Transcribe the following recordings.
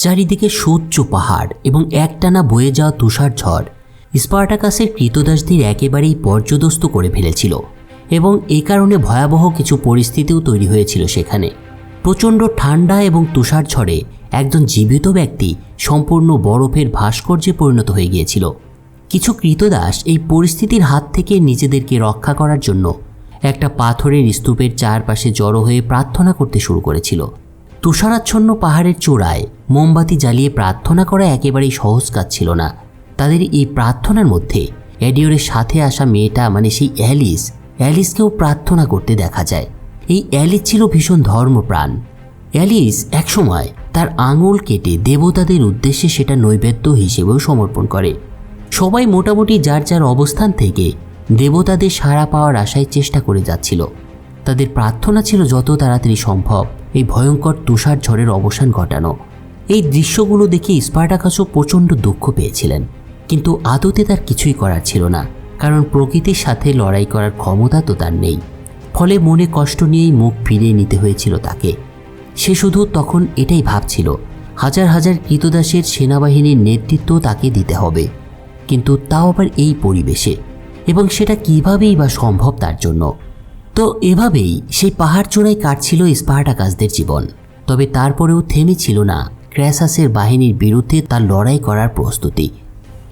চারিদিকে সূর্য পাহাড় এবং একটানা বয়ে যাওয়া তুষার ঝড় স্পার্টাকাসের কৃতদাসদের একেবারেই পর্যদস্ত করে ফেলেছিল এবং এ কারণে ভয়াবহ কিছু পরিস্থিতিও তৈরি হয়েছিল সেখানে। প্রচণ্ড ঠান্ডা এবং তুষার ঝড়ে একজন জীবিত ব্যক্তি সম্পূর্ণ বরফের ভাস্কর্যে পরিণত হয়ে গিয়েছিল। কিছু কৃতদাস এই পরিস্থিতির হাত থেকে নিজেদেরকে রক্ষা করার জন্য একটা পাথরের স্তূপের চারপাশে জড়ো হয়ে প্রার্থনা করতে শুরু করেছিল। তুষারাচ্ছন্ন পাহাড়ের চূড়ায় মোমবাতি জ্বালিয়ে প্রার্থনা করা একেবারেই সহজ কাজ ছিল না। তাদের এই প্রার্থনার মধ্যে অ্যাডিওরের সাথে আসা মেয়েটা মানে সেই অ্যালিস, অ্যালিসকেও প্রার্থনা করতে দেখা যায়। এই অ্যালিস ছিল ভীষণ ধর্মপ্রাণ। অ্যালিস একসময় তার আঙুল কেটে দেবতাদের উদ্দেশ্যে সেটা নৈবেদ্য হিসেবেও সমর্পণ করে। সবাই মোটামুটি যার যার অবস্থান থেকে দেবতাদের সাড়া পাওয়ার আশায় চেষ্টা করে যাচ্ছিল। তাদের প্রার্থনা ছিল যত তাড়াতাড়ি সম্ভব। এই ভয়ঙ্কর তুষার ঝড়ের অবসান ঘটানো। এই দৃশ্যগুলো দেখে স্পার্টাকাসও প্রচণ্ড দুঃখ পেয়েছিলেন। কিন্তু আদতে তার কিছুই করার ছিল না, কারণ প্রকৃতির সাথে লড়াই করার ক্ষমতা তো তার নেই। ফলে মনে কষ্ট নিয়েই মুখ ফিরিয়ে নিতে হয়েছিল তাকে। সে শুধু তখন এটাই ভাবছিল, হাজার হাজার কৃতদাসের সেনাবাহিনীর নেতৃত্ব তাকে দিতে হবে। কিন্তু তাও আবার এই পরিবেশে, এবং সেটা কীভাবেই বা সম্ভব তার জন্য। তো এভাবেই সেই পাহাড় চূড়ায় কাটছিল স্পার্টাকাসদের জীবন। তবে তারপরেও থেমেছিল না ক্র্যাসাসের বাহিনীর বিরুদ্ধে তার লড়াই করার প্রস্তুতি।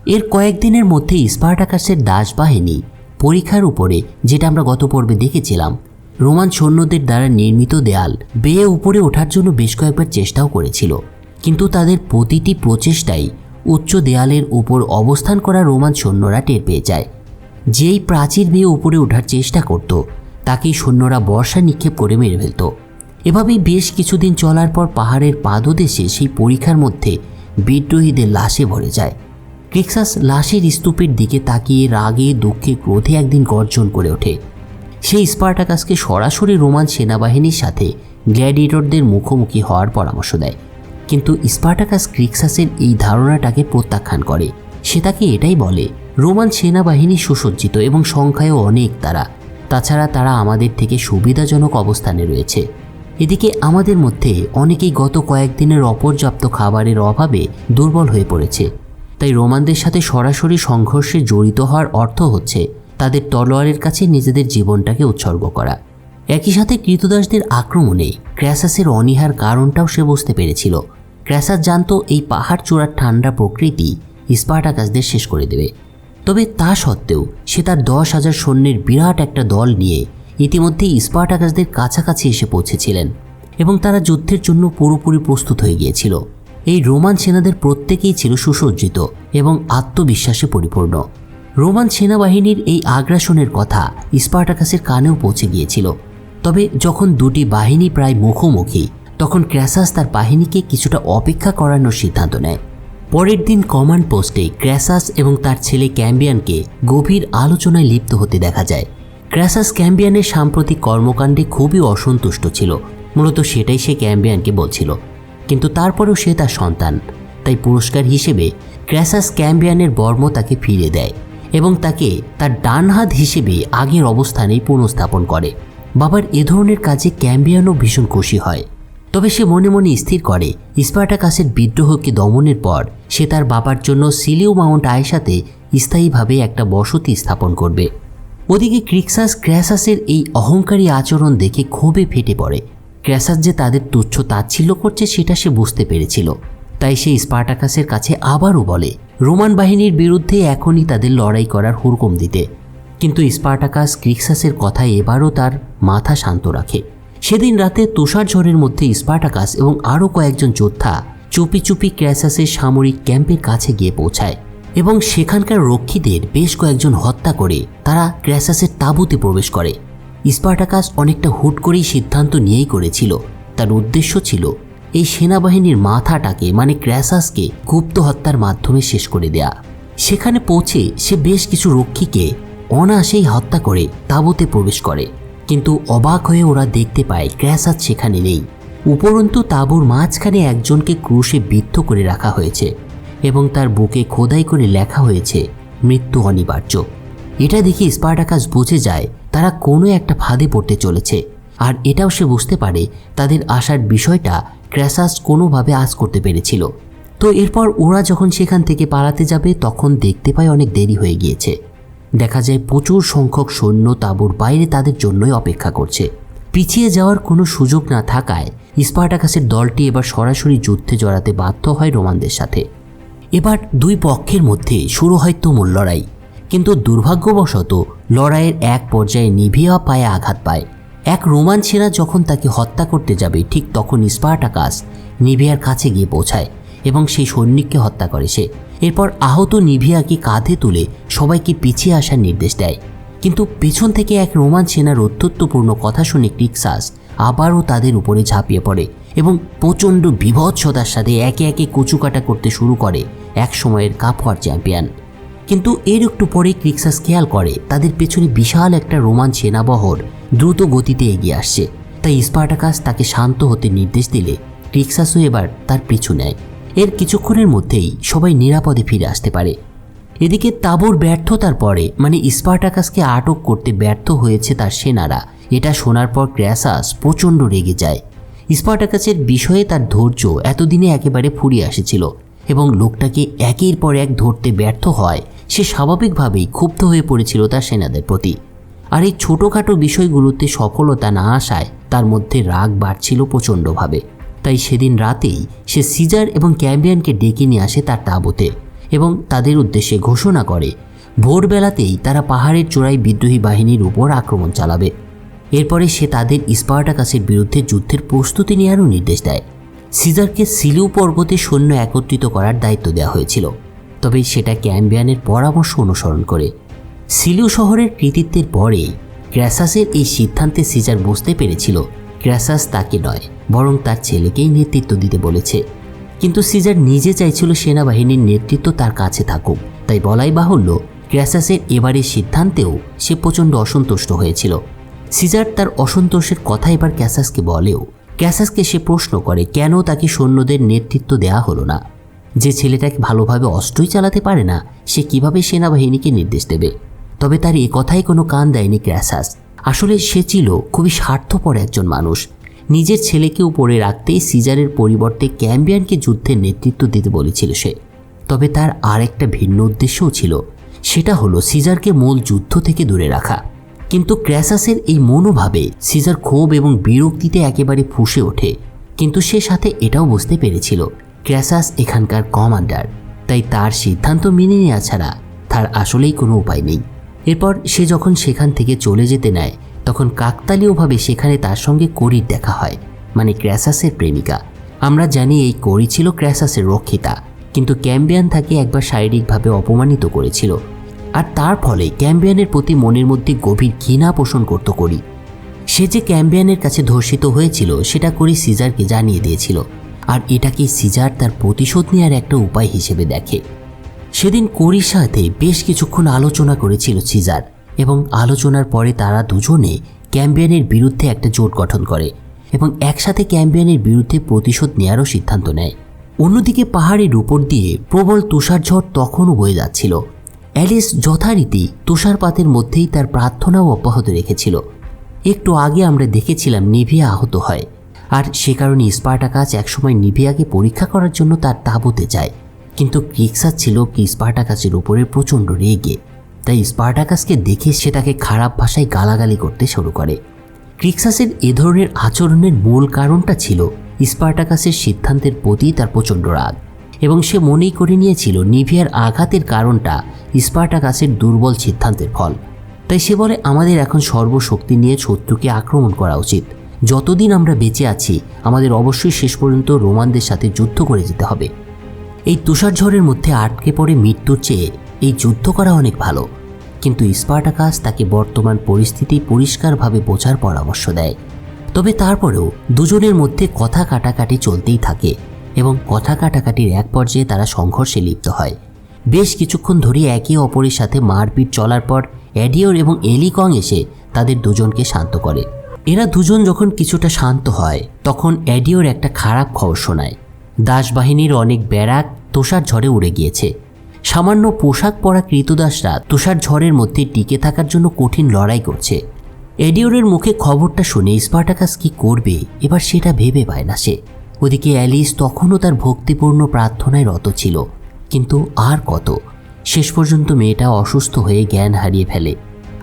এর কয়েকদিনের মধ্যে স্পার্টাকাসের দাস বাহিনী পরীক্ষার উপরে, যেটা আমরা গত পর্বে দেখেছিলাম, রোমান সৈন্যদের দ্বারা নির্মিত দেয়াল বেয়ে উপরে ওঠার জন্য বেশ কয়েকবার চেষ্টাও করেছিল। কিন্তু তাদের প্রতিটি প্রচেষ্টাই উচ্চ দেয়ালের উপর অবস্থান করা রোমান সৈন্যরা টের পেয়ে যায়। যেই প্রাচীর বেয়ে উপরে ওঠার চেষ্টা করত তাকেই সৈন্যরা বর্ষা নিক্ষেপ করে মেরে ফেলত। এভাবেই বেশ কিছুদিন চলার পর পাহাড়ের পাদদেশে সেই পরীক্ষার মধ্যে বিদ্রোহীদের লাশে ভরে যায়। ক্রিক্সাস লাশের স্তূপের দিকে তাকিয়ে রাগে, দুঃখে, ক্রোধে একদিন গর্জন করে ওঠে। সেই স্পার্টাকাসকে সরাসরি রোমান সেনাবাহিনীর সাথে গ্ল্যাডিয়েটরদের মুখোমুখি হওয়ার পরামর্শ দেয়। কিন্তু স্পার্টাকাস ক্রিক্সাসের এই ধারণাটাকে প্রত্যাখ্যান করে। সে তাকে এটাই বলে, রোমান সেনাবাহিনী সুসজ্জিত এবং সংখ্যায়ও অনেক তারা। তাছাড়া তারা আমাদের থেকে সুবিধাজনক অবস্থানে রয়েছে। এদিকে আমাদের মধ্যে অনেকেই গত কয়েকদিনের অপর্যাপ্ত খাবারের অভাবে দুর্বল হয়ে পড়েছে। তাই রোমানদের সাথে সরাসরি সংঘর্ষে জড়িত হওয়ার অর্থ হচ্ছে তাদের তলোয়ারের কাছে নিজেদের জীবনটাকে উৎসর্গ করা। একই সাথে কৃতদাসদের আক্রমণে ক্র্যাসাসের অনীহার কারণটাও সে বুঝতে পেরেছিল। ক্র্যাসাস জানতো এই পাহাড় চূড়ার ঠান্ডা প্রকৃতি স্পার্টাকাসদের শেষ করে দেবে। তবে তা সত্ত্বেও সে তার দশ হাজার সৈন্যের বিরাট একটা দল নিয়ে ইতিমধ্যেই স্পার্টাকাসদের কাছাকাছি এসে পৌঁছেছিলেন এবং তারা যুদ্ধের জন্য পুরোপুরি প্রস্তুত হয়ে গিয়েছিল। এই রোমান সেনাদের প্রত্যেকেই ছিল সুসজ্জিত এবং আত্মবিশ্বাসে পরিপূর্ণ। রোমান সেনাবাহিনীর এই আগ্রাসনের কথা স্পার্টাকাসের কানেও পৌঁছে গিয়েছিল। তবে যখন দুটি বাহিনী প্রায় মুখোমুখি, তখন ক্র্যাসাস তার বাহিনীকে কিছুটা অপেক্ষা করানোর সিদ্ধান্ত নেয়। পরের দিন কমান্ড পোস্টে ক্র্যাসাস এবং তার ছেলে ক্যাম্বিয়ানকে গভীর আলোচনায় লিপ্ত হতে দেখা যায়। ক্র্যাসাস ক্যাম্বিয়ানের সাম্প্রতিক কর্মকাণ্ডে খুবই অসন্তুষ্ট ছিল। মূলত সেটাই সে ক্যাম্বিয়ানকে বলছিল। কিন্তু তারপরেও সে তার সন্তান। তাই পুরস্কার হিসেবে ক্র্যাসাস ক্যাম্বিয়ানের বর্ম তাকে ফিরে দেয় এবং তাকে তার ডান হাত হিসেবে আগের অবস্থানেই পুনঃস্থাপন করে। বাবার এ ধরনের কাজে ক্যাম্বিয়ানও ভীষণ খুশি হয়। তবে সে মনে মনে স্থির করে, স্পার্টাকাসের বিদ্রোহকে দমনের পর সে তার বাবার জন্য সিলিও মাউন্ট আয়সাতে স্থায়ীভাবে একটা বসতি স্থাপন করবে। ওদিকে ক্রিক্সাস ক্র্যাসাসের এই অহংকারী আচরণ দেখে ক্ষোভে ফেটে পড়ে। ক্র্যাসাস যে তাদের তুচ্ছ তাচ্ছিল্য করছে সেটা সে বুঝতে পেরেছিল। তাই সে স্পার্টাকাসের কাছে আবারও বলে, রোমান বাহিনীর বিরুদ্ধে এখনই তাদের লড়াই করার হুরকম দিতে। কিন্তু স্পার্টাকাস ক্রিক্সাসের কথায় এবারও তার মাথা শান্ত রাখে। সেদিন রাতে তুষার ঝড়ের মধ্যে স্পার্টাকাস এবং আরও কয়েকজন যোদ্ধা চুপি চুপি ক্র্যাসাসের সামরিক ক্যাম্পের কাছে গিয়ে পৌঁছায় এবং সেখানকার রক্ষীদের বেশ কয়েকজন হত্যা করে তারা ক্র্যাসাসের তাঁবুতে প্রবেশ করে। স্পার্টাকাস অনেকটা হুট করেই সিদ্ধান্ত নিয়েই করেছিল। তার উদ্দেশ্য ছিল এই সেনাবাহিনীর মাথাটাকে মানে ক্র্যাসাসকে, গুপ্ত হত্যার মাধ্যমে শেষ করে দেয়া। সেখানে পৌঁছে সে বেশ কিছু রক্ষীকে অনায়াসেই হত্যা করে তাঁবুতে প্রবেশ করে। কিন্তু অবাক হয়ে ওরা দেখতে পায় ক্র্যাসাস সেখানে নেই। উপরন্তু তাঁবুর মাঝখানে একজনকে ক্রুশে বিদ্ধ করে রাখা হয়েছে এবং তার বুকে খোদাই করে লেখা হয়েছে, মৃত্যু অনিবার্য। এটা দেখে স্পার্টাকাস বুঝে যায় তারা কোনো একটা ফাঁদে পড়তে চলেছে আর এটাও সে বুঝতে পারে তাদের আসার বিষয়টা ক্র্যাসাস কোনোভাবে আজ করতে পেরেছিল। তো এরপর ওরা যখন সেখান থেকে পালাতে যাবে তখন দেখতে পায় অনেক দেরি হয়ে গিয়েছে। দেখা যায় প্রচুর সংখ্যক সৈন্য তাঁবুর বাইরে তাদের জন্যই অপেক্ষা করছে। পিছিয়ে যাওয়ার কোনো সুযোগ না থাকায় স্পার্টাকাসের দলটি এবার সরাসরি যুদ্ধে জড়াতে বাধ্য হয় রোমানদের সাথে। এবার দুই পক্ষের মধ্যে শুরু হয় তুমুল লড়াই। কিন্তু দুর্ভাগ্যবশত লড়াইয়ের এক পর্যায়ে নিভিয়া পায়ে আঘাত পায়। এক রোমান সেনা যখন তাকে হত্যা করতে যাবে, ঠিক তখন স্পার্টাকাস নিভিয়ার কাছে গিয়ে পৌঁছায়। এবং সেই সৈনিককে হত্যা করে সে। এরপর আহত নিভিয়াকে কাঁধে তুলে সবাইকে পিছিয়ে আসার নির্দেশ দেয়। কিন্তু পেছন থেকে এক রোমান সেনার অত্যত্বপূর্ণ কথা শুনে ক্রিক্সাস আবারও তাদের উপরে ঝাঁপিয়ে পড়ে এবং প্রচণ্ড বিভৎসতার সাথে একে একে কচুকাটা করতে শুরু করে এক সময়ের কাপওয়ার চ্যাম্পিয়ন। কিন্তু এর একটু পরে ক্রিক্সাস খেয়াল করে তাদের পেছনে বিশাল একটা রোমান সেনাবহর দ্রুত গতিতে এগিয়ে আসছে। তাই স্পার্টাকাস তাকে শান্ত হতে নির্দেশ দিলে ক্রিক্সাসও এবার তার পিছু নেয়। এর কিছুক্ষণের মধ্যেই সবাই নিরাপদে ফিরে আসতে পারে। এদিকে তাবুর ব্যর্থতার পরে মানে স্পার্টাকাসকে আটক করতে ব্যর্থ হয়েছে তার সেনারা। এটা শোনার পর ক্র্যাসাস প্রচণ্ড রেগে যায়। স্পার্টাকাসের বিষয়ে তার ধৈর্য এতদিনে একেবারে ফুরিয়ে এসেছিল এবং লোকটাকে একের পর এক ধরতে ব্যর্থ হয়, সে স্বাভাবিকভাবেই ক্ষুব্ধ হয়ে পড়েছিল তার সেনাদের প্রতি। আর এই ছোটোখাটো বিষয়গুলোতে সফলতা না আসায় তার মধ্যে রাগ বাড়ছিল প্রচণ্ডভাবে। তাই সেদিন রাতেই সে সিজার এবং ক্যাম্বিয়ানকে ডেকে নিয়ে আসে তার তাঁবুতে এবং তাদের উদ্দেশ্যে ঘোষণা করে, ভোরবেলাতেই তারা পাহাড়ের চূড়ায় বিদ্রোহী বাহিনীর উপর আক্রমণ চালাবে। এরপরে সে তাদের স্পার্টাকাসের বিরুদ্ধে যুদ্ধের প্রস্তুতি নেওয়ারও নির্দেশ দেয়। সিজারকে সিলিউ পর্বতে সৈন্য একত্রিত করার দায়িত্ব দেওয়া হয়েছিল, তবে সেটা ক্যাম্বিয়ানের পরামর্শ অনুসরণ করে। সিলিউ শহরের কৃতিত্বের পরে ক্র্যাসাসের এই সিদ্ধান্তে সিজার বুঝতে পেরেছিল ক্র্যাসাস তাকে নয়, বরং তার ছেলেকেই নেতৃত্ব দিতে বলেছে। কিন্তু সিজার নিজে চাইছিল সেনাবাহিনীর নেতৃত্ব তার কাছে থাকুক। তাই বলাই বাহুল্য, ক্র্যাসাসের এবারের সিদ্ধান্তেও সে প্রচণ্ড অসন্তুষ্ট হয়েছিল। সিজার তার অসন্তোষের কথা এবার ক্যাসাসকে বলেও ক্যাসাসকে সে প্রশ্ন করে, কেন তাকে সৈন্যদের নেতৃত্ব দেয়া হলো না? যে ছেলেটাকে ভালোভাবে অস্ত্রই চালাতে পারে না, সে কীভাবে সেনাবাহিনীকে নির্দেশ দেবে? তবে তার এ কথাই কোনো কান দেয়নি ক্র্যাসাস। আসলে সে ছিল খুবই স্বার্থপর একজন মানুষ। নিজের ছেলেকে উপরে রাখতেই সিজারের পরিবর্তে ক্যাম্বিয়ানকে যুদ্ধের নেতৃত্ব দিতে বলেছিল সে। তবে তার আর একটা ভিন্ন উদ্দেশ্যও ছিল, সেটা হলো সিজারকে মূল যুদ্ধ থেকে দূরে রাখা। কিন্তু ক্র্যাসাসের এই মনোভাবে সিজার ক্ষোভ এবং বিরক্তিতে একেবারে ফুসে ওঠে। কিন্তু সে সাথে এটাও বুঝতে পেরেছিল, ক্র্যাসাস এখানকার কমান্ডার, তাই তার সিদ্ধান্ত মেনে নেওয়া ছাড়া তার আসলেই কোনো উপায় নেই। এরপর সে যখন সেখান থেকে চলে যেতে নেয়, তখন কাকতালীয়ভাবে সেখানে তার সঙ্গে করির দেখা হয় মানে ক্র্যাসাসের প্রেমিকা। আমরা জানি এই করি ছিল ক্র্যাসাসের রক্ষিতা, কিন্তু ক্যাম্বিয়ান তাকে একবার শারীরিকভাবে অপমানিত করেছিল। আর তার ফলে ক্যাম্বিয়ানের প্রতি মনের মধ্যে গভীর ঘৃণা পোষণ করত করি। সে যে ক্যাম্বিয়ানের কাছে ধর্ষিত হয়েছিল, সেটা করি সিজারকে জানিয়ে দিয়েছিল। আর এটাকে সিজার তার প্রতিশোধ নেওয়ার একটা উপায় হিসেবে দেখে। সেদিন করির সাথে বেশ কিছুক্ষণ আলোচনা করেছিল সিজার এবং আলোচনার পরে তারা দুজনে ক্যাম্বিয়ানের বিরুদ্ধে একটা জোট গঠন করে এবং একসাথে ক্যাম্বিয়ানের বিরুদ্ধে প্রতিশোধ নেওয়ারও সিদ্ধান্ত নেয়। অন্যদিকে পাহাড়ের উপর দিয়ে প্রবল তুষারঝড় তখনও বয়ে যাচ্ছিল। অ্যালিস যথারীতি তুষারপাতের মধ্যেই তার প্রার্থনাও অব্যাহত রেখেছিল। একটু আগে আমরা দেখেছিলাম নিভিয়া আহত হয়, আর সে কারণে স্পার্টাকাস একসময় নিভিয়াকে পরীক্ষা করার জন্য তার তাঁবুতে যায়। কিন্তু ক্রিক্সাস ছিল কি স্পার্টাকাসের উপরে প্রচণ্ড রেগে। তাই স্পার্টাকাসকে দেখে সে তাকে খারাপ ভাষায় গালাগালি করতে শুরু করে। ক্রিক্সাসের এ ধরনের আচরণের মূল কারণটা ছিল স্পার্টাকাসের সিদ্ধান্তের প্রতি তার প্রচণ্ড রাগ। এবং সে মনেই করে নিয়েছিল নিভিয়ার আঘাতের কারণটা স্পার্টাকাসের দুর্বল সিদ্ধান্তের ফল। তাই সে বলে, আমাদের এখন সর্বশক্তি নিয়ে শত্রুকে আক্রমণ করা উচিত। যতদিন আমরা বেঁচে আছি, আমাদের অবশ্যই শেষ পর্যন্ত রোমানদের সাথে যুদ্ধ করে যেতে হবে। এই তুষারঝড়ের মধ্যে আটকে পড়ে মৃত্যুর চেয়ে এই যুদ্ধ করা অনেক ভালো। কিন্তু স্পার্টাকাস তাকে বর্তমান পরিস্থিতি পরিষ্কারভাবে বোঝার পরামর্শ দেয়। তবে তারপরেও দুজনের মধ্যে কথা কাটাকাটি চলতেই থাকে এবং কথা কাটাকাটির এক পর্যায়ে তারা সংঘর্ষে লিপ্ত হয়। বেশ কিছুক্ষণ ধরে একে অপরের সাথে মারপিট চলার পর অ্যাডিওর এবং এলিকং এসে তাদের দুজনকে শান্ত করে। এরা দুজন যখন কিছুটা শান্ত হয়, তখন অ্যাডিওর একটা খারাপ খবর শোনায়। দাসবাহিনীর অনেক ব্যারাক তুষার ঝড়ে উড়ে গিয়েছে। সামান্য পোশাক পরা কৃতদাসরা তুষার ঝড়ের মধ্যে টিকে থাকার জন্য কঠিন লড়াই করছে। এডিওরের মুখে খবরটা শুনে স্পার্টাকাস কি করবে, এবার সেটা ভেবে পায় না সে। ওদিকে অ্যালিস তখনও তার ভক্তিপূর্ণ প্রার্থনায় রত ছিল, কিন্তু আর কত। শেষ পর্যন্ত মেয়েটা অসুস্থ হয়ে জ্ঞান হারিয়ে ফেলে।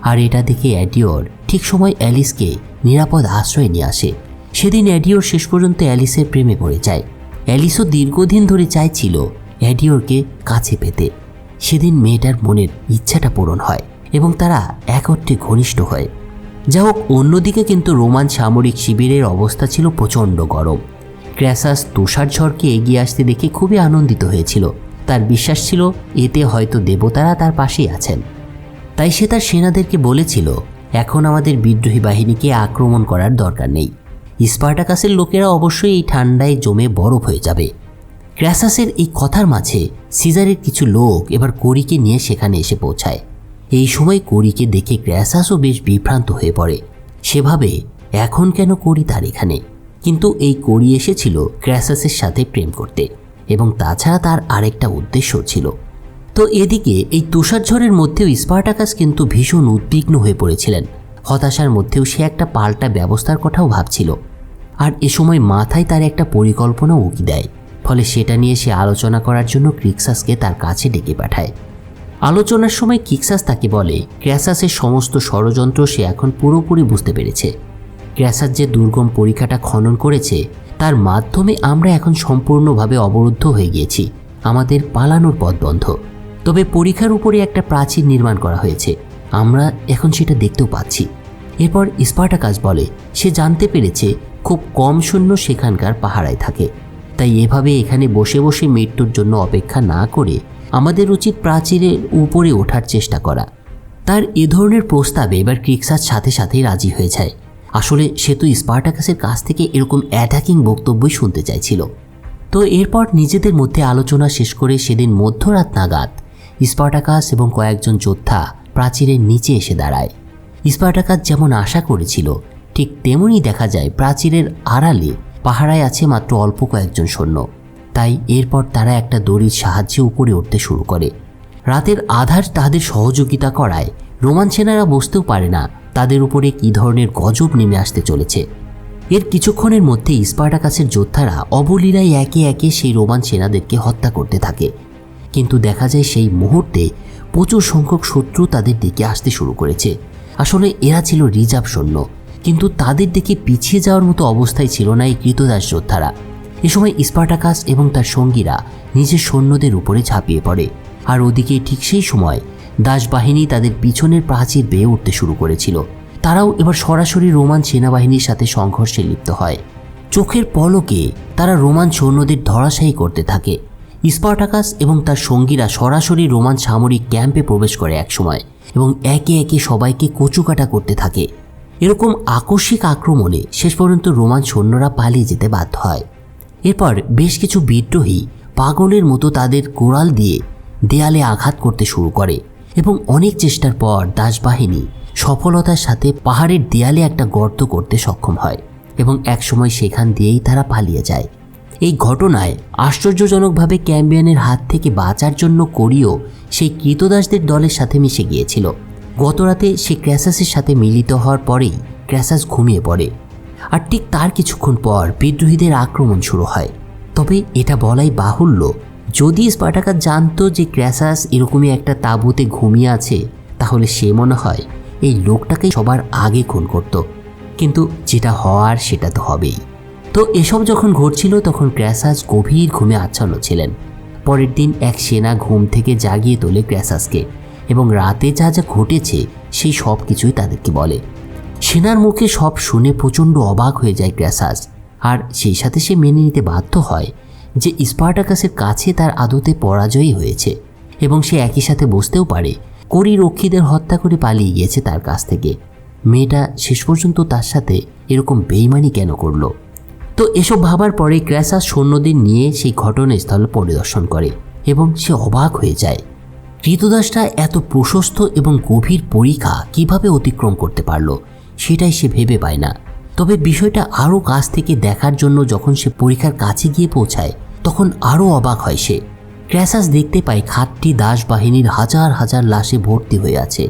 আর এটা দেখে অ্যাডিওর ঠিক সময় অ্যালিসকে নিরাপদ আশ্রয় নিয়ে আসে। সেদিন অ্যাডিওর শেষ পর্যন্ত অ্যালিসের প্রেমে পড়ে যায়। অ্যালিসও দীর্ঘদিন ধরে চাইছিল অ্যাডিওরকে কাছে পেতে। সেদিন মেয়েটার মনের ইচ্ছাটা পূরণ হয় এবং তারা একত্রে ঘনিষ্ঠ হয়। যা হোক, অন্যদিকে কিন্তু রোমান সামরিক শিবিরের অবস্থা ছিল প্রচণ্ড গরম। ক্র্যাসাস তুষার ঝড়কে এগিয়ে আসতে দেখে খুবই আনন্দিত হয়েছিল। তার বিশ্বাস ছিল, এতে হয়তো দেবতারা তার পাশেই আছেন। তাই সে তার সেনাদেরকে বলেছিল, এখন আমাদের বিদ্রোহী বাহিনীকে আক্রমণ করার দরকার নেই। স্পার্টাকাসের লোকেরা অবশ্যই এই ঠান্ডায় জমে বরফ হয়ে যাবে। ক্র্যাসাসের এই কথার মাঝে সিজারের কিছু লোক এবার করিকে নিয়ে সেখানে এসে পৌঁছায়। এই সময় করিকে দেখে ক্র্যাসাসও বেশ বিভ্রান্ত হয়ে পড়ে। সেভাবে এখন কেন করি তার এখানে? কিন্তু এই করি এসেছিল ক্র্যাসাসের সাথে প্রেম করতে এবং তাছাড়া তার আরেকটা উদ্দেশ্য ছিল। তো এদিকে এই তুষারঝড়ের মধ্যেও স্পার্টাকাস কিন্তু ভীষণ উদ্বিগ্ন হয়ে পড়েছিলেন। হতাশার মধ্যেও সে একটা পাল্টা ব্যবস্থার কথাও ভাবছিল। আর এ সময় মাথায় তার একটা পরিকল্পনা উকি দেয়। ফলে সেটা নিয়ে সে আলোচনা করার জন্য ক্রিক্সাসকে তার কাছে ডেকে পাঠায়। আলোচনার সময় কিক্সাস তাকে বলে ক্র্যাসাসের সমস্ত ষড়যন্ত্র সে এখন পুরোপুরি বুঝতে পেরেছে। ক্র্যাসাস যে দুর্গম পরীক্ষাটা খনন করেছে, তার মাধ্যমে আমরা এখন সম্পূর্ণভাবে অবরুদ্ধ হয়ে গিয়েছি। আমাদের পালানোর পথ বন্ধ। তবে পরীক্ষার উপরে একটা প্রাচীর নির্মাণ করা হয়েছে। আমরা এখন সেটা দেখতেও পাচ্ছি। এরপর স্পার্টাকাস বলে, সে জানতে পেরেছে, খুব কম সৈন্য সেখানকার পাহারায় থাকে। তাই এভাবে এখানে বসে বসে মৃত্যুর জন্য অপেক্ষা না করে আমাদের উচিত প্রাচীরের উপরে ওঠার চেষ্টা করা। তার এ ধরনের প্রস্তাবে এবার ক্রিক্সার সাথে সাথেই রাজি হয়ে যায়। আসলে সে তো স্পার্টাকাসের কাছ থেকে এরকম অ্যাটাকিং বক্তব্যই শুনতে চাইছিল। তো এরপর নিজেদের মধ্যে আলোচনা শেষ করে সেদিন মধ্যরাত নাগাদ স্পার্টাকাস এবং কয়েকজন যোদ্ধা প্রাচীরের নিচে এসে দাঁড়ায়। স্পার্টাকাস যেমন আশা করেছিল, ঠিক তেমনই দেখা যায় প্রাচীরের আড়ালে পাহারায় আছে মাত্র অল্প কয়েকজন সৈন্য। তাই এরপর তারা একটা দড়ির সাহায্যে উপরে উঠতে শুরু করে। রাতের আধার তাদের সহযোগিতা করায় রোমান সেনারা বুঝতেও পারে না তাদের উপরে কী ধরনের গজব নেমে আসতে চলেছে। এর কিছুক্ষণের মধ্যে স্পার্টাকাসের যোদ্ধারা অবলীলায় একে একে সেই রোমান সেনাদেরকে হত্যা করতে থাকে। কিন্তু দেখা যায় সেই মুহূর্তে প্রচুর সংখ্যক শত্রু তাদের দিকে আসতে শুরু করেছে। আসলে এরা ছিল রিজার্ভ সৈন্য। কিন্তু তাদের দিকে পিছিয়ে যাওয়ার মতো অবস্থায় ছিল না এই কৃতদাস যোদ্ধারা। এ সময় স্পার্টাকাস এবং তার সঙ্গীরা নিজের সৈন্যদের উপরে ঝাঁপিয়ে পড়ে। আর ওদিকে ঠিক সেই সময় দাস বাহিনী তাদের পিছনের প্রাচীর বেয়ে উঠতে শুরু করেছিল। তারাও এবার সরাসরি রোমান সেনাবাহিনীর সাথে সংঘর্ষে লিপ্ত হয়। চোখের পলকে তারা রোমান সৈন্যদের ধরাশায়ী করতে থাকে। স্পার্টাকাস এবং তার সঙ্গীরা সরাসরি রোমান সামরিক ক্যাম্পে প্রবেশ করে একসময় এবং একে একে সবাইকে কচুকাটা করতে থাকে। এরকম আকস্মিক আক্রমণে শেষ পর্যন্ত রোমান সৈন্যরা পালিয়ে যেতে বাধ্য হয়। এরপর বেশ কিছু বিদ্রোহী পাগলের মতো তাদের কোড়াল দিয়ে দেয়ালে আঘাত করতে শুরু করে এবং অনেক চেষ্টার পর দাসবাহিনী সফলতার সাথে পাহাড়ের দেয়ালে একটা গর্ত করতে সক্ষম হয় এবং একসময় সেখান দিয়েই তারা পালিয়ে যায়। এই ঘটনায় আশ্চর্যজনকভাবে ক্যাম্বিয়ানের হাত থেকে বাঁচার জন্য করিও সেই কৃতদাসদের দলের সাথে মিশে গিয়েছিল। গতরাতে সে ক্র্যাসাসের সাথে মিলিত হওয়ার পরেই ক্র্যাসাস ঘুমিয়ে পড়ে। আর ঠিক তার কিছুক্ষণ পর বিদ্রোহীদের আক্রমণ শুরু হয়। তবে এটা বলাই বাহুল্য, যদি স্পার্টাকাস জানতো যে ক্র্যাসাস এরকমই একটা তাঁবুতে ঘুমিয়ে আছে, তাহলে সে মনে হয় এই লোকটাকে সবার আগে খুন করত। কিন্তু যেটা হওয়ার সেটা তো হবেই। তো এসব যখন ঘটছিল, তখন ক্র্যাসাস গভীর ঘুমে আচ্ছন্ন ছিলেন। পরের দিন এক সেনা ঘুম থেকে জাগিয়ে তোলে ক্র্যাসাসকে। এবং রাতে যা যা ঘটেছে, সেই সব কিছুই তাদেরকে বলে। সেনার মুখে সব শুনে প্রচণ্ড অবাক হয়ে যায় ক্র্যাসাস। আর সেই সাথে সে মেনে নিতে বাধ্য হয় যে স্পার্টাকাসের কাছে তার আদতে পরাজয়ই হয়েছে এবং সে একই সাথে বসতেও পারে। করি রক্ষীদের হত্যা করে পালিয়ে গিয়েছে তার কাছ থেকে। মেয়েটা শেষ পর্যন্ত তার সাথে এরকম বেইমানি কেন করল? তো এসব ভাবার পরে ক্র্যাসাস সৈন্যদের নিয়ে সেই ঘটনাস্থল পরিদর্শন করে এবং সে অবাক হয়ে যায়। কৃতদাসটা এত প্রশস্ত এবং গভীর পরীক্ষা কীভাবে অতিক্রম করতে পারল, সেটাই সে ভেবে পায় না। তবে বিষয়টা আরও কাছ থেকে দেখার জন্য যখন সে পরীক্ষার কাছে গিয়ে পৌঁছায়, তখন আরও অবাক হয় সে। ক্র্যাসাস দেখতে পায় খাটটি দাস বাহিনীর হাজার হাজার লাশে ভর্তি হয়ে আছে।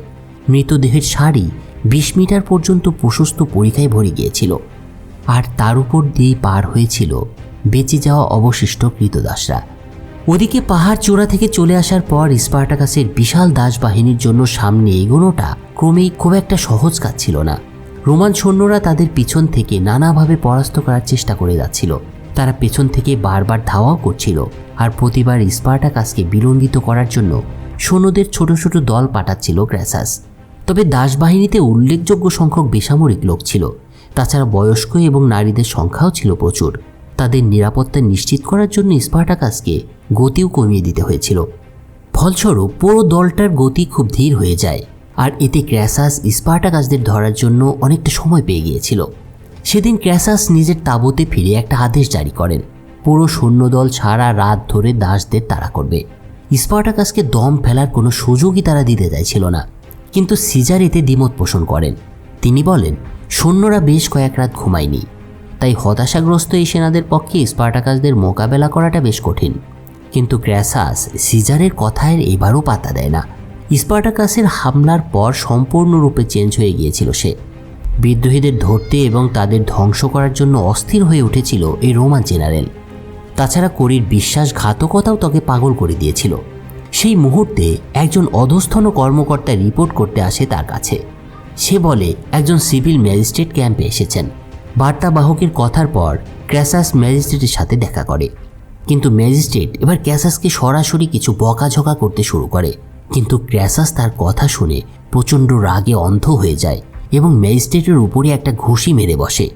মৃতদেহের শাড়ি বিশ মিটার পর্যন্ত প্রশস্ত পরীক্ষায় ভরে গিয়েছিল। আর তার উপর দিয়ে পার হয়েছিল বেঁচে যাওয়া অবশিষ্ট কৃতদাসরা। ওদিকে পাহাড় চূড়া থেকে চলে আসার পর স্পার্টাকাসের বিশাল দাস বাহিনীর জন্য সামনে এগোনোটা ক্রমেই খুব একটা সহজ কাজ ছিল না। রোমান সৈন্যরা তাদের পিছন থেকে নানাভাবে পরাস্ত করার চেষ্টা করে যাচ্ছিল। তারা পেছন থেকে বারবার ধাওয়াও করছিল আর প্রতিবার স্পার্টাকাসকে বিলম্বিত করার জন্য সৈন্যদের ছোট ছোট দল পাঠাচ্ছিল গ্র্যাসাস তবে দাস বাহিনীতে উল্লেখযোগ্য সংখ্যক বেসামরিক লোক ছিল। তাছাড়া বয়স্ক এবং নারীদের সংখ্যাও ছিল প্রচুর। তাদের নিরাপত্তা নিশ্চিত করার জন্য স্পার্টাকাসকে গতিও কমিয়ে দিতে হয়েছিল। ফলস্বরূপ, পুরো দলটার গতি খুব ধীর হয়ে যায়, আর এতে ক্র্যাসাস স্পার্টাকাসদের ধরার জন্য অনেকটা সময় পেয়ে গিয়েছিল। সেদিন ক্র্যাসাস নিজের তাঁবুতে ফিরে একটা আদেশ জারি করেন, পুরো সৈন্যদল সারা রাত ধরে দাসদের তাড়া করবে। স্পার্টাকাসকে দম ফেলার কোনো সুযোগই তারা দিতে চাইছিল না। কিন্তু সিজার এতে দ্বিমত পোষণ করেন। তিনি বলেন, সৈন্যরা বেশ কয়েক রাত ঘুমায়নি তাই হতাশাগ্রস্ত এই সেনাদের পক্ষে স্পার্টাকাসদের মোকাবেলা করাটা বেশ কঠিন। কিন্তু ক্র্যাসাস সিজারের কথায় এবারও পাতা দেয় না। স্পার্টাকাসের হামলার পর সম্পূর্ণরূপে চেঞ্জ হয়ে গিয়েছিল সে। বিদ্রোহীদের ধরতে এবং তাদের ধ্বংস করার জন্য অস্থির হয়ে উঠেছিল এই রোমান জেনারেল। তাছাড়া করির বিশ্বাসঘাতকতাও তাকে পাগল করে দিয়েছিল। সেই মুহূর্তে একজন অধস্থন কর্মকর্তা রিপোর্ট করতে আসে তার কাছে। সে বলে, একজন সিভিল ম্যাজিস্ট্রেট ক্যাম্পে এসেছেন। বার্তাবাহকের কথার পর ক্র্যাসাস ম্যাজিস্ট্রেটের সাথে দেখা করে। কিন্তু ম্যাজিস্ট্রেট এবার ক্র্যাসাসকে সরাসরি কিছু বকাঝকা করতে শুরু করে। কিন্তু ক্র্যাসাস তার কথা শুনে প্রচণ্ড রাগে অন্ধ হয়ে যায় এবং ম্যাজিস্ট্রেটের উপরে একটা ঘুষি মেরে বসে।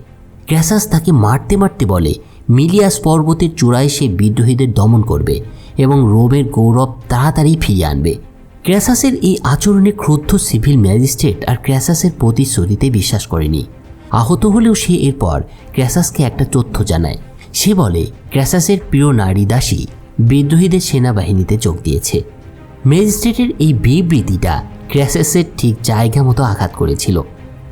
ক্র্যাসাস তাকে মারতে মারতে বলে, মিলিয়াস পর্বতের চূড়ায় সে বিদ্রোহীদের দমন করবে এবং রোমের গৌরব তাড়াতাড়ি ফিরিয়ে আনবে। ক্র্যাসাসের এই আচরণে ক্রুদ্ধ সিভিল ম্যাজিস্ট্রেট আর ক্র্যাসাসের প্রতিশ্রুতিতে বিশ্বাস করেনি। আহত হলেও সে এরপর ক্র্যাসাসকে একটা তথ্য জানায়। সে বলে, ক্র্যাসাসের প্রিয় নারী দাসী বিদ্রোহীদের সেনাবাহিনীতে যোগ দিয়েছে। ম্যাজিস্ট্রেটের এই বিবৃতিটা ক্র্যাসাসের ঠিক জায়গা মতো আঘাত করেছিল।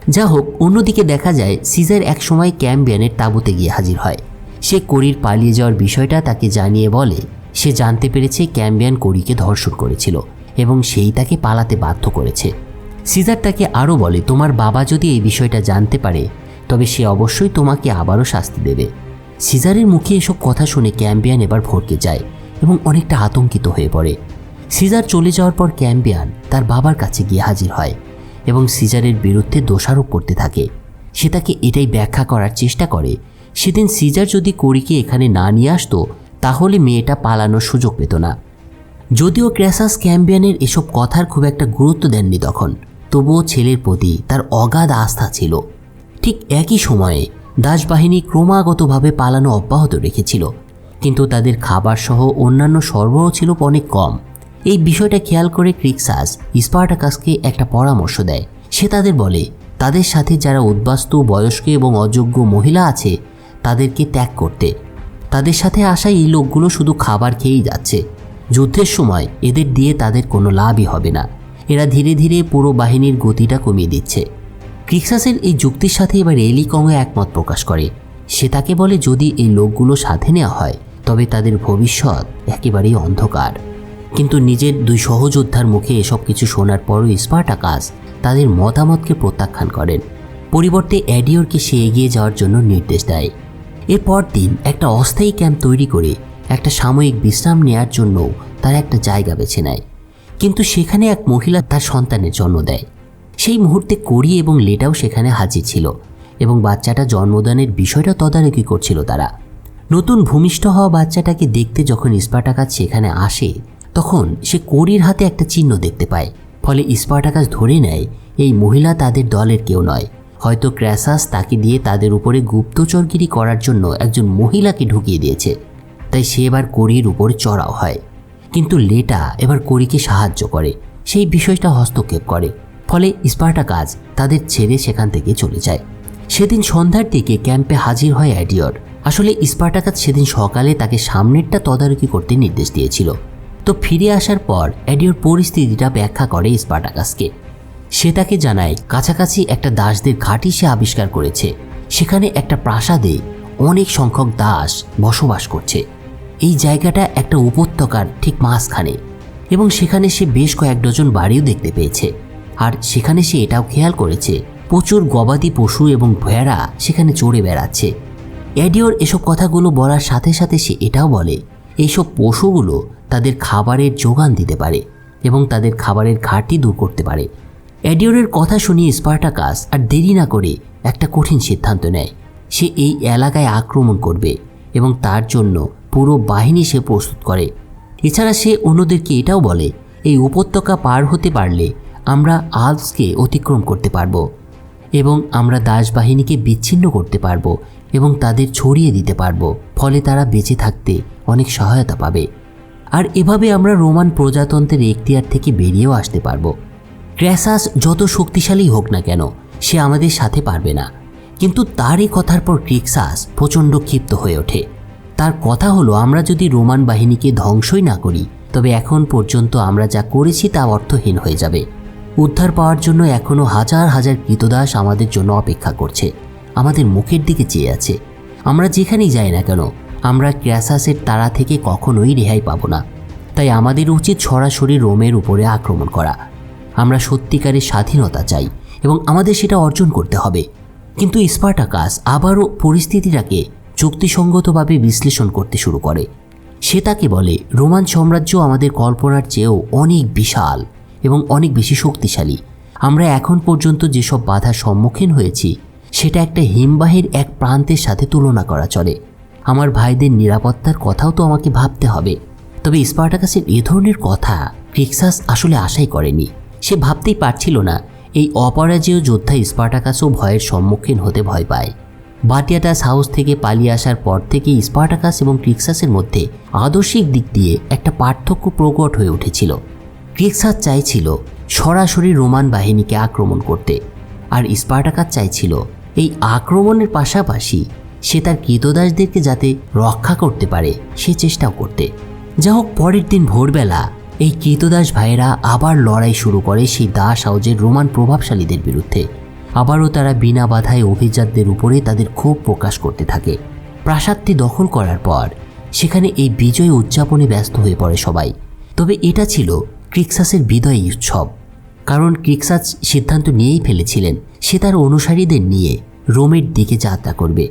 যা হোক, অন্যদিকে দেখা যায়, সিজার একসময় ক্যাম্বিয়ানের তাঁবুতে গিয়ে হাজির হয়। সে করির পালিয়ে যাওয়ার বিষয়টা তাকে জানিয়ে বলে, সে জানতে পেরেছে ক্যাম্বিয়ান করিকে ধর্ষণ করেছিল এবং সেই তাকে পালাতে বাধ্য করেছে। সিজার তাকে আরও বলে, তোমার বাবা যদি এই বিষয়টা জানতে পারে, তবে সে অবশ্যই তোমাকে আবারও শাস্তি দেবে। সিজারের মুখে এসব কথা শুনে ক্যাম্বিয়ান এবার ভরকে যায় এবং অনেকটা আতঙ্কিত হয়ে পড়ে। সিজার চলে যাওয়ার পর ক্যাম্বিয়ান তার বাবার কাছে গিয়ে হাজির হয় এবং সিজারের বিরুদ্ধে দোষারোপ করতে থাকে। সে তাকে এটাই ব্যাখ্যা করার চেষ্টা করে, সেদিন সিজার যদি করিকে এখানে না নিয়ে আসতো, তাহলে মেয়েটা পালানোর সুযোগ পেত না। যদিও ক্র্যাসাস ক্যাম্বিয়ানের এসব কথার খুব একটা গুরুত্ব দেননি তখন তবুও ছেলের প্রতি তার অগাধ আস্থা ছিল। ঠিক একই সময়ে দাসবাহিনী ক্রমাগতভাবে পালানো অব্যাহত রেখেছিল। কিন্তু তাদের খাবার সহ অন্যান্য সরবরাহ ছিল অনেক কম। এই বিষয়টা খেয়াল করে ক্রিক্সাস স্পার্টাকাসকে একটা পরামর্শ দেয়। সে তাদের বলে, তাদের সাথে যারা উদ্বাস্তু, বয়স্ক এবং অযোগ্য মহিলা আছে, তাদেরকে ত্যাগ করতে। তাদের সাথে আসা এই লোকগুলো শুধু খাবার খেয়েই যাচ্ছে। যুদ্ধের সময় এদের দিয়ে তাদের কোনো লাভই হবে না। এরা ধীরে ধীরে পুরো বাহিনীর গতিটা কমিয়ে দিচ্ছে। ক্রিক্সাসের এই যুক্তির সাথে এবার এলিকংও একমত প্রকাশ করে। সে তাকে বলে, যদি এই লোকগুলো সাথে নেওয়া হয়, তবে তাদের ভবিষ্যৎ একেবারেই অন্ধকার। কিন্তু নিজের দুই সহযোদ্ধার মুখে এসব কিছু শোনার পরও স্পার্টাকাস তাদের মতামতকে প্রত্যাখ্যান করেন। পরিবর্তে অ্যাডিওরকে সে এগিয়ে যাওয়ার জন্য নির্দেশ দেয়। এরপর দিন একটা অস্থায়ী ক্যাম্প তৈরি করে একটা সাময়িক বিশ্রাম নেওয়ার জন্য তারা একটা জায়গা বেছে নেয়। কিন্তু সেখানে এক মহিলা তার সন্তানের জন্ম দেয়। সেই মুহূর্তে করি এবং লেটাও সেখানে হাজির ছিল এবং বাচ্চাটা জন্মদানের বিষয়টা তদারকি করছিল তারা। নতুন ভূমিষ্ঠ হওয়া বাচ্চাটাকে দেখতে যখন স্পার্টাকাস সেখানে আসে, তখন সে করির হাতে একটা চিহ্ন দেখতে পায়। ফলে স্পার্টাকাস ধরে নেয়, এই মহিলা তাদের দলের কেউ নয়। হয়তো ক্র্যাসাস তাকে দিয়ে তাদের উপরে গুপ্তচরগিরি করার জন্য একজন মহিলাকে ঢুকিয়ে দিয়েছে। তাই সে এবার করির উপর চড়াও হয়। কিন্তু লেটা এবার করিকে সাহায্য করে। সেই বিষয়টা হস্তক্ষেপ করে। ফলে স্পার্টাকাস তাদের ছেড়ে সেখান থেকে চলে যায়। সেদিন সন্ধ্যার দিকে ক্যাম্পে হাজির হয় অ্যাডিওর আসলে স্পার্টাকাস সেদিন সকালে তাকে সামনেরটা তদারকি করতে নির্দেশ দিয়েছিল। তো ফিরে আসার পর অ্যাডিওর পরিস্থিতিটা ব্যাখ্যা করে স্পার্টাকাসকে সে তাকে জানায়, কাছাকাছি একটা দাসদের ঘাঁটি সে আবিষ্কার করেছে। সেখানে একটা প্রাসাদে অনেক সংখ্যক দাস বসবাস করছে। এই জায়গাটা একটা উপত্যকার ঠিক মাঝখানে এবং সেখানে সে বেশ কয়েক ডজন বাড়িও দেখতে পেয়েছে। আর সেখানে সে এটাও খেয়াল করেছে, প্রচুর গবাদি পশু এবং ভেড়া সেখানে চড়ে বেড়াচ্ছে। অ্যাডিওর এসব কথাগুলো বলার সাথে সাথে সে এটাও বলে, এইসব পশুগুলো তাদের খাবারের যোগান দিতে পারে এবং তাদের খাবারের ঘাটতি দূর করতে পারে। অ্যাডিওরের কথা শুনিয়ে স্পার্টাকাস আর দেরি না করে একটা কঠিন সিদ্ধান্ত নেয়। সে এই এলাকায় আক্রমণ করবে এবং তার জন্য পুরো বাহিনী সে প্রস্তুত করে। এছাড়া সে অন্যদেরকে এটাও বলে, এই উপত্যকা পার হতে পারলে আমরা আলসকে অতিক্রম করতে পারব এবং আমরা দাস বাহিনীকে বিচ্ছিন্ন করতে পারব এবং তাদের ছড়িয়ে দিতে পারব, ফলে তারা বেঁচে থাকতে অনেক সহায়তা পাবে। আর এভাবে আমরা রোমান প্রজাতন্ত্রের এখতিয়ার থেকে বেরিয়েও আসতে পারব। ক্র্যাসাস যত শক্তিশালী হোক না কেন, সে আমাদের সাথে পারবে না। কিন্তু তারই কথার পর ক্রিক্সাস প্রচণ্ড ক্ষিপ্ত হয়ে ওঠে। তার কথা হলো, আমরা যদি রোমান বাহিনীকে ধ্বংসই না করি, তবে এখন পর্যন্ত আমরা যা করেছি তা অর্থহীন হয়ে যাবে। উদ্ধার পাওয়ার জন্য এখনও হাজার হাজার কৃতদাস আমাদের জন্য অপেক্ষা করছে। আমাদের মুখের দিকে চেয়ে আছে। আমরা যেখানেই যাই না কেন, আমরা ক্র্যাসাসের তারা থেকে কখনোই রেহাই পাবো না। তাই আমাদের উচিত সরাসরি রোমের উপরে আক্রমণ করা। আমরা সত্যিকারের স্বাধীনতা চাই এবং আমাদের সেটা অর্জন করতে হবে। কিন্তু স্পার্টাকাস আবারও পরিস্থিতিটাকে যুক্তিসঙ্গতভাবে বিশ্লেষণ করতে শুরু করে। সে তাকে বলে, রোমান সাম্রাজ্য আমাদের কল্পনার চেয়েও অনেক বিশাল এবং অনেক বেশি শক্তিশালী। আমরা এখন পর্যন্ত যেসব বাধার সম্মুখীন হয়েছি, সেটা একটা হিমবাহের এক প্রান্তের সাথে তুলনা করা চলে। আমার ভাইদের নিরাপত্তার কথাও তো আমাকে ভাবতে হবে। তবে স্পার্টাকাসের এ ধরনের কথা ক্রিক্সাস আসলে আশাই করেনি। সে ভাবতেই পারছিল না, এই অপরাজেয় যোদ্ধা স্পার্টাকাসও ভয়ের সম্মুখীন হতে ভয় পায়। বাটিয়াটাস হাউস থেকে পালিয়ে আসার পর থেকে স্পার্টাকাস এবং ক্রিক্সাসের মধ্যে আদর্শিক দিক দিয়ে একটা পার্থক্য প্রকট হয়ে উঠেছিল। ক্রিক্সাস চাইছিল সরাসরি রোমান বাহিনীকে আক্রমণ করতে, আর স্পার্টাকাস চাইছিল এই আক্রমণের পাশাপাশি সে তার কৃতদাসদেরকে যাতে রক্ষা করতে পারে, সে চেষ্টাও করতে। যা হোক পরের দিন ভোরবেলা এই কৃতদাস ভাইয়েরা আবার লড়াই শুরু করে সেই দাস হাউজের রোমান প্রভাবশালীদের বিরুদ্ধে। আবারও তারা বিনা বাধায় অভিজাতদের উপরে তাদের ক্ষোভ প্রকাশ করতে থাকে। প্রাসাদটি দখল করার পর সেখানে এই বিজয় উদযাপনে ব্যস্ত হয়ে পড়ে সবাই। তবে এটা ছিল ক্রিক্সাসের বিদয় উৎসব। কারণ ক্রিক্সাস সিদ্ধান্ত নিয়েই ফেলেছিলেন, সে তার অনুসারীদের নিয়ে রোমের দিকে যাত্রা করবে।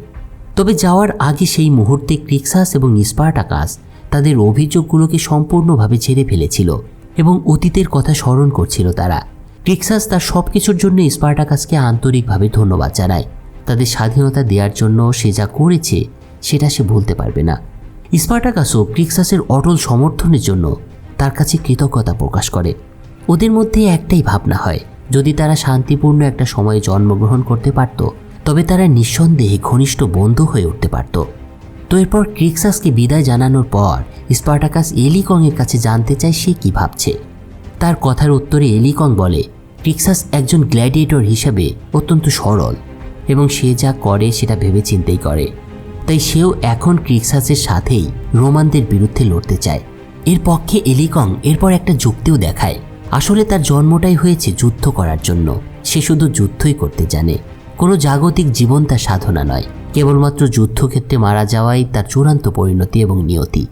তবে যাওয়ার আগে সেই মুহূর্তে ক্রিক্সাস এবং স্পার্টাকাস তাদের অভিযোগগুলোকে সম্পূর্ণভাবে ছেড়ে ফেলেছিল এবং অতীতের কথা স্মরণ করছিল তারা। ক্রিক্সাস তার সব কিছুর জন্য স্পার্টাকাসকে আন্তরিকভাবে ধন্যবাদ জানায়। তাদের স্বাধীনতা দেওয়ার জন্য সে যা করেছে, সেটা সে ভুলতে পারবে না। স্পার্টাকাসও ক্রিক্সাসের অটল সমর্থনের জন্য তার কাছে কৃতজ্ঞতা প্রকাশ করে। ওদের মধ্যে একটাই ভাবনা হয়, যদি তারা শান্তিপূর্ণ একটা সময়ে জন্মগ্রহণ করতে পারত, তবে তারা নিঃসন্দেহে ঘনিষ্ঠ বন্ধু হয়ে উঠতে পারত। তো এরপর ক্রিক্সাসকে বিদায় জানানোর পর স্পার্টাকাস এলিকংয়ের কাছে জানতে চায় সে কী ভাবছে। তার কথার উত্তরে এলিকং বলে ক্রিক্সাস একজন গ্ল্যাডিয়েটর হিসাবে অত্যন্ত সরল এবং সে যা করে সেটা ভেবে চিন্তেই করে। তাই সেও এখন ক্রিক্সাসের সাথেই রোমানদের বিরুদ্ধে লড়তে চায়। এর পক্ষে এলিকং এরপর একটা যুক্তিও দেখায়। আসলে তার জন্মটাই হয়েছে যুদ্ধ করার জন্য। সে শুধু যুদ্ধই করতে জানে। কোনো জাগতিক জীবন তার সাধনা নয়। কেবলমাত্র যুদ্ধক্ষেত্রে মারা যাওয়াই তার চূড়ান্ত পরিণতি এবং নিয়তি।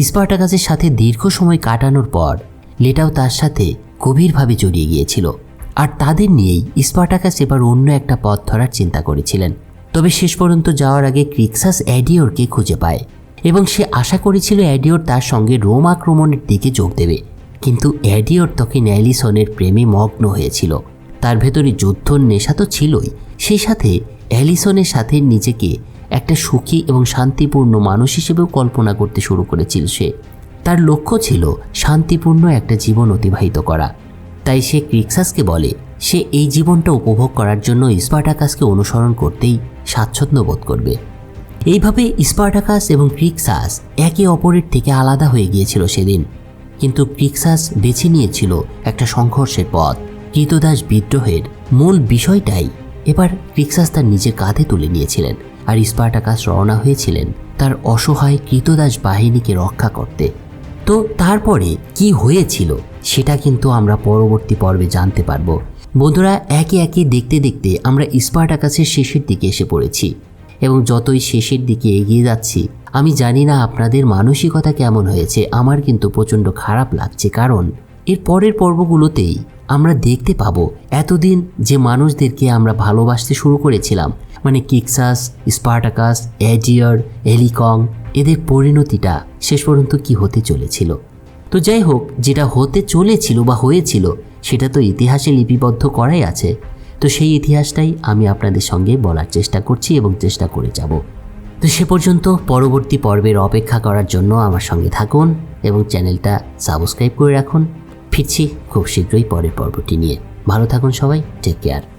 স্পার্টাকাসের সাথে দীর্ঘ সময় কাটানোর পর, লেটাও তার সাথে গভীরভাবে জড়িয়ে গিয়েছিল। আর তাদের নিয়েই স্পার্টাকাস এবার অন্য একটা পথ ধরার চিন্তা করেছিলেন। তবে শেষ পর্যন্ত যাওয়ার আগে ক্রিক্সাস অ্যাডিওরকে খুঁজে পায় এবং সে আশা করেছিল অ্যাডিওর তার সঙ্গে রোম আক্রমণের দিকে যোগ দেবে। কিন্তু অ্যাডিওর তখন অ্যালিসনের প্রেমে মগ্ন হয়েছিল। তার ভেতরে যুদ্ধর নেশা তো ছিলই। সেই সাথে অ্যালিসনের সাথে নিজেকে একটা সুখী এবং শান্তিপূর্ণ মানুষ হিসেবেও কল্পনা করতে শুরু করেছিল সে। তার লক্ষ্য ছিল শান্তিপূর্ণ একটা জীবন অতিবাহিত করা। তাই সে ক্রিক্সাসকে বলে, সে এই জীবনটা উপভোগ করার জন্য স্পার্টাকাসকে অনুসরণ করতেই স্বাচ্ছন্দ্য বোধ করবে। এইভাবে স্পার্টাকাস এবং ক্রিক্সাস একে অপরের থেকে আলাদা হয়ে গিয়েছিল সেদিন। কিন্তু ক্রিক্সাস বেছে নিয়েছিল একটা সংঘর্ষের পথ কৃতদাস বিদ্রোহের মূল বিষয়টাই। এবার ক্রিক্সাস তার নিজের কাঁধে তুলে নিয়েছিলেন আর স্পার্টাকাস রওনা হয়েছিলেন তার অসহায় কৃতদাস বাহিনীকে রক্ষা করতে। তো তারপরে কি হয়েছিল? সেটা কিন্তু আমরা পরবর্তী পর্বে জানতে পারব। বন্ধুরা, একে একে দেখতে দেখতে আমরা স্পার্টাকাসের শেষের দিকে এসে পড়েছি এবং যতই শেষের দিকে এগিয়ে যাচ্ছি, আমি জানি না আপনাদের মানসিকতা কেমন হয়েছে, আমার কিন্তু প্রচণ্ড খারাপ লাগছে, কারণ এর পরের পর্বগুলোতেই আমরা দেখতে পাবো এতদিন যে মানুষদেরকে আমরা ভালোবাসতে শুরু করেছিলাম মানে কিক্সাস, স্পার্টাকাস, অ্যাজিয়ার এলিকং এদের পরিণতিটা শেষ পর্যন্ত কি হতে চলেছিল। তো যাই হোক যেটা হতে চলেছিল বা হয়েছিল, সেটা তো ইতিহাসে লিপিবদ্ধ করাই আছে। তো সেই ইতিহাসটাই আমি আপনাদের সঙ্গে বলার চেষ্টা করছি এবং চেষ্টা করে যাব। তো সে পর্যন্ত পরবর্তী পর্বের অপেক্ষা করার জন্য আমার সঙ্গে থাকুন এবং চ্যানেলটা সাবস্ক্রাইব করে রাখুন। ফিরছি খুব শীঘ্রই পরের পর্বটি নিয়ে। ভালো থাকুন সবাই টেক কেয়ার